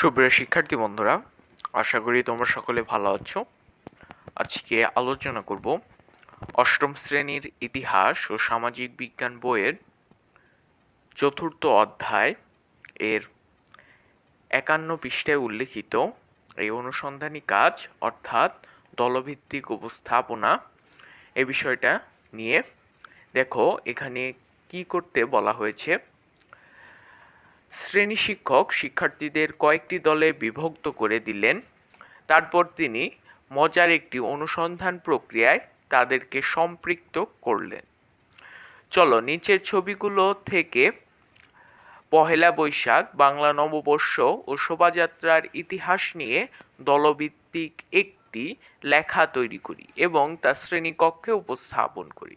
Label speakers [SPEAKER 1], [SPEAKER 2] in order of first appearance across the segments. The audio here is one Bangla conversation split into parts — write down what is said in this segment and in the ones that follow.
[SPEAKER 1] সুপ্রিয় শিক্ষার্থী বন্ধুরা, আশা করি তোমরা সকলে ভালো আছো। আজকে আলোচনা করব অষ্টম শ্রেণির ইতিহাস ও সামাজিক বিজ্ঞান বইয়ের চতুর্থ অধ্যায় এর একান্ন পৃষ্ঠায় উল্লেখিত এই অনুসন্ধানী কাজ, অর্থাৎ দলভিত্তিক উপস্থাপনা, এ বিষয়টা নিয়ে। দেখো, এখানে কি করতে বলা হয়েছে? শ্রেণি শিক্ষক শিক্ষার্থীদের কয়েকটি দলে বিভক্ত করে দিলেন। তারপর তিনি মজার একটি অনুসন্ধান প্রক্রিয়ায় তাদেরকে সম্পৃক্ত করলেন। চলো, নিচের ছবিগুলো থেকে পহেলা বৈশাখ, বাংলা নববর্ষ ও শোভাযাত্রার ইতিহাস নিয়ে দলভিত্তিক একটি লেখা তৈরি করি এবং তা শ্রেণীকক্ষে উপস্থাপন করি।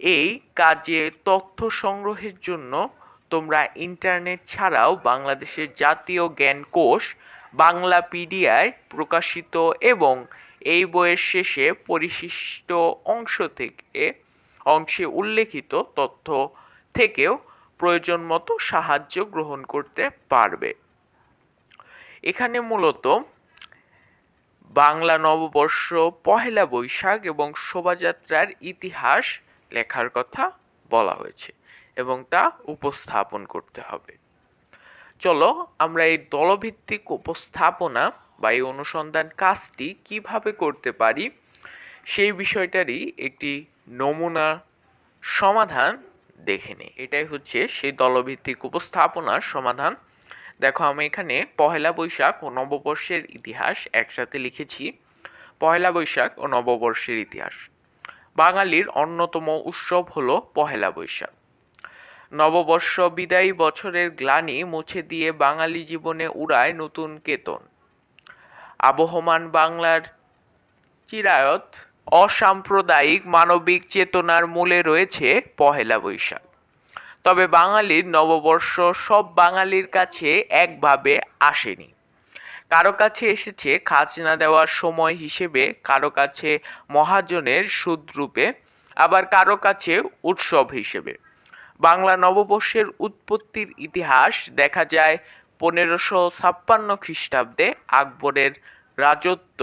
[SPEAKER 1] এই কাজে তথ্য সংগ্রহের জন্য তোমরা ইন্টারনেট ছাড়াও বাংলাদেশের জাতীয় জ্ঞান কোষ, বাংলা পিডিআয় প্রকাশিত এবং এই বইয়ের শেষে পরিশিষ্ট অংশ থেকে, অংশে উল্লেখিত তথ্য থেকেও প্রয়োজন মতো সাহায্য গ্রহণ করতে পারবে। এখানে মূলত বাংলা নববর্ষ পহেলা বৈশাখ এবং শোভাযাত্রার ইতিহাস লেখার কথা বলা হয়েছে। এবং তা উপস্থাপন করতে হবে। চলো, আমরা এই দলভিত্তিক উপস্থাপনা বা এই অনুসন্ধান কাজটি কীভাবে করতে পারি, সেই বিষয়টারই একটি নমুনা সমাধান দেখে নিই। এটাই হচ্ছে সেই দলভিত্তিক উপস্থাপনার সমাধান। দেখো, আমি এখানে পহেলা বৈশাখ ও নববর্ষের ইতিহাস একসাথে লিখেছি। পহেলা বৈশাখ ও নববর্ষের ইতিহাস। বাঙালির অন্যতম উৎসব হলো পহেলা বৈশাখ। নববর্ষ বিদায়ী বছরের গ্লানি মুছে দিয়ে বাঙালি জীবনে উড়ায় নতুন কেতন। আবহমান বাংলার চিরায়ত, অসাম্প্রদায়িক মানবিক চেতনার মূলে রয়েছে পহেলা বৈশাখ। তবে বাঙালির নববর্ষ সব বাঙালির কাছে একভাবে আসেনি। কারও কাছে এসেছে খাজনা দেওয়ার সময় হিসেবে, কারও কাছে মহাজনের সুদরূপে, আবার কারও কাছে উৎসব হিসেবে। বাংলা নববর্ষের উৎপত্তির ইতিহাস দেখা যায় পনেরোশো ছাপ্পান্ন খ্রিস্টাব্দে আকবরের রাজত্ব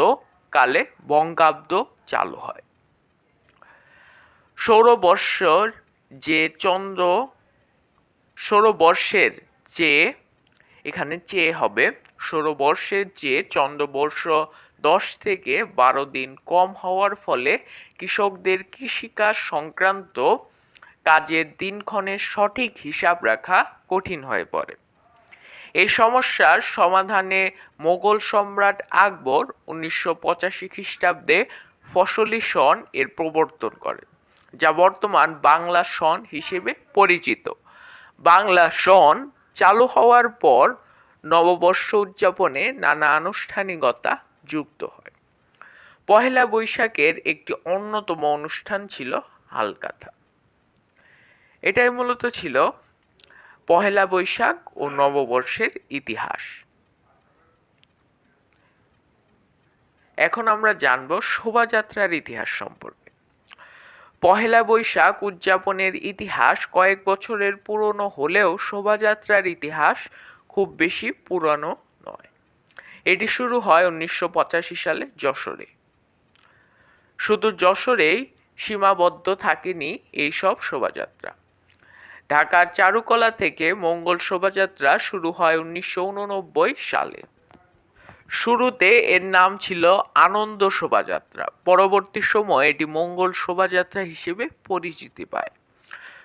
[SPEAKER 1] কালে বঙ্গাব্দ চালু হয়। সৌরবর্ষর যে চন্দ্র সৌরবর্ষের চেয়ে এখানে চেয়ে হবে সৌরবর্ষের চেয়ে চন্দ্রবর্ষ দশ থেকে বারো দিন কম হওয়ার ফলে কৃষকদের কৃষিকাজ সংক্রান্ত কাজের দিনক্ষণের সঠিক হিসাব রাখা কঠিন হয়ে পড়ে। এই সমস্যার সমাধানে মোগল সম্রাট আকবর উনিশশো পঁচাশি খ্রিস্টাব্দে ফসলি সন এর প্রবর্তন করেন, যা বর্তমান বাংলা সন হিসেবে পরিচিত। বাংলা সন চালু হওয়ার পর নববর্ষ উদযাপনে নানা আনুষ্ঠানিকতা যুক্ত হয়। পহেলা বৈশাখের একটি অন্যতম অনুষ্ঠান ছিল হালকাথা। এটাই মূলত ছিল পহেলা বৈশাখ ও নববর্ষের ইতিহাস। এখন আমরা জানব শোভাযাত্রার ইতিহাস সম্পর্কে। পহেলা বৈশাখ উদযাপনের ইতিহাস কয়েক বছরের পুরনো হলেও শোভাযাত্রার ইতিহাস খুব বেশি পুরনো নয়। এটি শুরু হয় উনিশশো পঁচাশি সালে যশোরে। শুধু যশোরেই সীমাবদ্ধ থাকেনি এইসব শোভাযাত্রা। ঢাকার চারুকলা থেকে মঙ্গল শোভাযাত্রা শুরু হয় উনিশশো উননব্বই সালে। শুরুতে এর নাম ছিল আনন্দ শোভাযাত্রা। পরবর্তী সময়ে এটি মঙ্গল শোভাযাত্রা হিসেবে পরিচিতি পায়।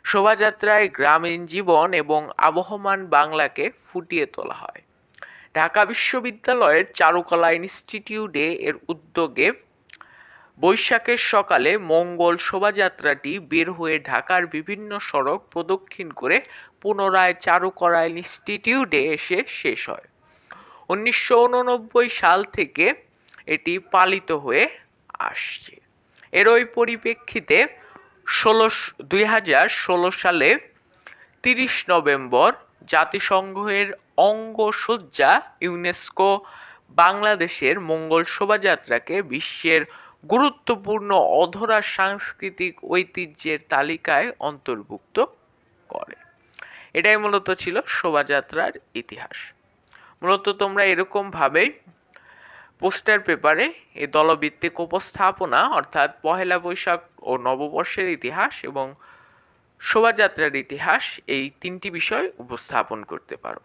[SPEAKER 1] শোভাযাত্রায় গ্রামীণ জীবন এবং আবহমান বাংলাকে ফুটিয়ে তোলা হয়। ঢাকা বিশ্ববিদ্যালয়ের চারুকলা ইনস্টিটিউটে এর উদ্যোগে বৈশাখের সকালে মঙ্গল শোভাযাত্রাটি বের হয়ে ঢাকার বিভিন্ন সড়ক প্রদক্ষিণ করে পুনরায় চারুকলা ইনস্টিটিউটে এসে শেষ হয়। উনিশশো উননব্বই সাল থেকে এটি পালিত হয়ে আসছে। এর ওই পরিপ্রেক্ষিতে ষোলো দুই হাজার ষোলো সালে তিরিশ নভেম্বর জাতিসংঘের অঙ্গসজ্জা ইউনেস্কো বাংলাদেশের মঙ্গল শোভাযাত্রাকে বিশ্বের গুরুত্বপূর্ণ অধরা সাংস্কৃতিক ঐতিহ্যের তালিকায় অন্তর্ভুক্ত করে। এটাই মূলত ছিল শোভাযাত্রার ইতিহাস। মূলত তোমরা এরকমভাবে পোস্টার পেপারে এই দলভিত্তিক উপস্থাপনা, অর্থাৎ পহেলা বৈশাখ ও নববর্ষের ইতিহাস এবং শোভাযাত্রার ইতিহাস এই তিনটি বিষয় উপস্থাপন করতে পারো।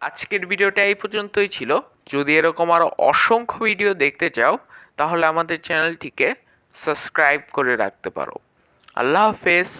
[SPEAKER 1] আজকের ভিডিওটা এই পর্যন্তই ছিল। যদি এরকম আরও অসংখ্য ভিডিও দেখতে চাও তাহলে আমাদের চ্যানেলটিকে সাবস্ক্রাইব করে রাখতে পারো। আল্লাহ হাফেজ।